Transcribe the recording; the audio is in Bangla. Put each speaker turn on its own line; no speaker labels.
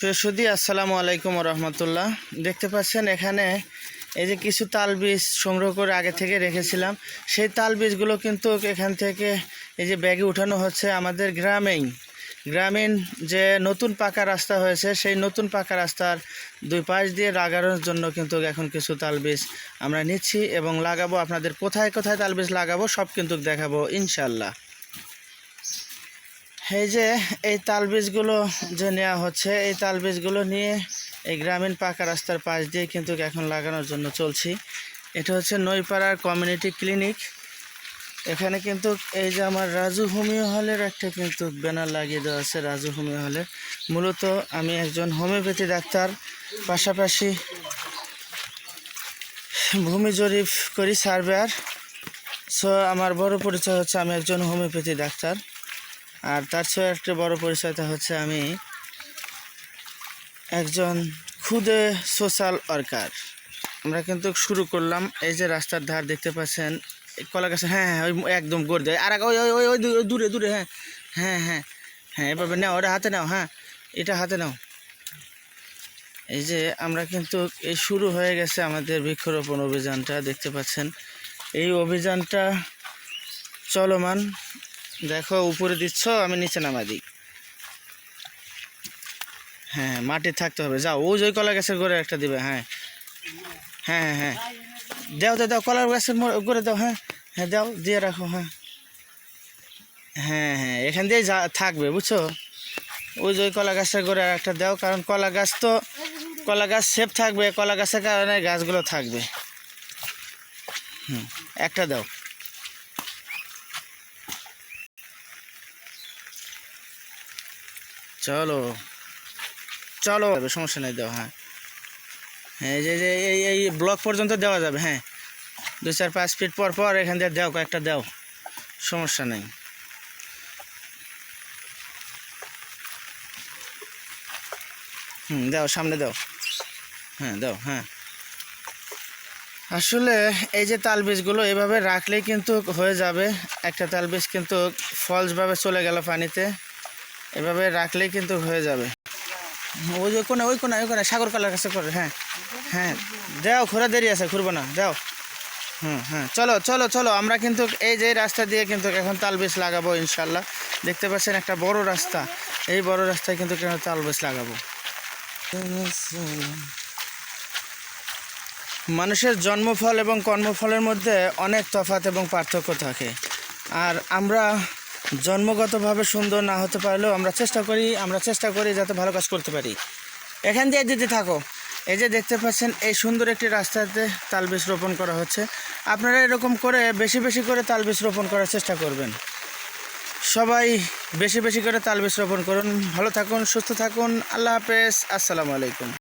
প্রিয় সুদী আসসালামু আলাইকুম রহমতুল্লাহ। দেখতে পাচ্ছেন এখানে এই যে কিছু তাল বীজ সংগ্রহ করে আগে থেকে রেখেছিলাম। সেই তাল বীজগুলো কিন্তু এখান থেকে এই যে ব্যাগে উঠানো হচ্ছে আমাদের গ্রামেই। গ্রামীণ যে নতুন পাকা রাস্তা হয়েছে, সেই নতুন পাকা রাস্তার দুই পাশ দিয়ে লাগানোর জন্য কিন্তু এখন কিছু তাল বীজ আমরা নিচ্ছি এবং লাগাবো। আপনাদের কোথায় কোথায় তাল বীজ লাগাবো সব কিন্তু দেখাবো ইনশাল্লাহ এই যে এই তাল বীজগুলো যে নেওয়া হচ্ছে, এই তাল বীজগুলো নিয়ে এই গ্রামীণ পাকা রাস্তার পাশ দিয়ে কিন্তু এখন লাগানোর জন্য চলছি। এটা হচ্ছে নইপাড়ার কমিউনিটি ক্লিনিক। এখানে কিন্তু এই যে আমার রাজু হোমিও হলের একটা কিন্তু ব্যানার লাগিয়ে দেওয়া আছে, রাজু হোমিও হলের। মূলত আমি একজন হোমিওপ্যাথি ডাক্তার, পাশাপাশি ভূমি জরিপ করি সার্ভেয়ার। সো আমার বড় পরিচয় হচ্ছে আমি একজন হোমিওপ্যাথি ডাক্তার। আর তার চেয়ে একটা বড় পরিচয়টা হচ্ছে আমি একজন খুদে সোশ্যাল ওয়ার্কার। আমরা কিন্তু শুরু করলাম এই যে রাস্তার ধার দেখতে পাচ্ছেন কলা গাছে হ্যাঁ হ্যাঁ ওই একদম গড় দেয় আর ওই ওই ওই দূরে দূরে হ্যাঁ হ্যাঁ হ্যাঁ হ্যাঁ এভাবে নাও, ওটা হাতে নাও হ্যাঁ এটা হাতে নাও। এই যে আমরা কিন্তু এই শুরু হয়ে গেছে আমাদের বৃক্ষরোপণ অভিযানটা, দেখতে পাচ্ছেন। এই অভিযানটা চলমান দেখো, উপরে দিচ্ছ, আমি নিচে নামা দিই। হ্যাঁ মাটি থাকতে হবে। যাও ওই যে কলা গাছের গোড়ে একটা দিবে হ্যাঁ। হ্যাঁ হ্যাঁ হ্যাঁ। দাও দাও দাও কলার গাছের গোড়ে দাও হ্যাঁ। হ্যাঁ দাও, দিয়ে রাখো হ্যাঁ। হ্যাঁ হ্যাঁ এখান দিয়ে যা থাকবে, বুঝছ? ওই যে কলা গাছের গোড়ে আর একটা দাও, কারণ কলা গাছ তো কলা গাছ সেফ থাকবে, কলা গাছের কারণে গাছগুলো থাকবে। হুম, একটা দাও। চলো। চলো সমস্যা নেই, দাও হ্যাঁ। হ্যাঁ যে যে, এই এই ব্লক পর্যন্ত দেওয়া যাবে হ্যাঁ। দু চার পাঁচ ফিট পর পর এখান দিয়ে দাও, কয়েকটা দাও। সমস্যা নেই। হুম, দাও, সামনে দাও। হ্যাঁ দাও হ্যাঁ। আসলে এই যে তাল বীজগুলো এভাবে রাখলেই কিন্তু হয়ে যাবে। একটা তাল বীজ কিন্তু ফলসভাবে চলে গেল পানিতে। এভাবে রাখলেই কিন্তু হয়ে যাবে। ওই যে কোনে ওই কোনে ওই কোনে সাগর কালার কাছে করে হ্যাঁ হ্যাঁ। দাও ঘোরা দেরি আছে, ঘুরবো না দাও হুম হ্যাঁ চলো চলো চলো, আমরা কিন্তু এই যে রাস্তা দিয়ে কিন্তু এখন তাল বীজ লাগাবো ইনশাল্লাহ। দেখতে পাচ্ছেন একটা বড় রাস্তা, এই বড় রাস্তায় কিন্তু কেন তাল বীজ লাগাবো? মানুষের জন্মফল এবং কর্মফলের মধ্যে অনেক তফাৎ এবং পার্থক্য থাকে। আর আমরা জন্মগতভাবে সুন্দর না হতে পারলেও আমরা চেষ্টা করি, আমরা চেষ্টা করি যাতে ভালো কাজ করতে পারি। এখান দিয়ে দিতে থাকো। এই যে দেখতে পাচ্ছেন, এই সুন্দর একটি রাস্তাতে তালবিজ রোপণ করা হচ্ছে। আপনারা এরকম করে বেশি বেশি করে তালবিজ রোপণ করার চেষ্টা করবেন। সবাই বেশি বেশি করে তালবিজ রোপণ করুন। ভালো থাকুন, সুস্থ থাকুন। আল্লাহ হাফেজ। আসসালামু আলাইকুম।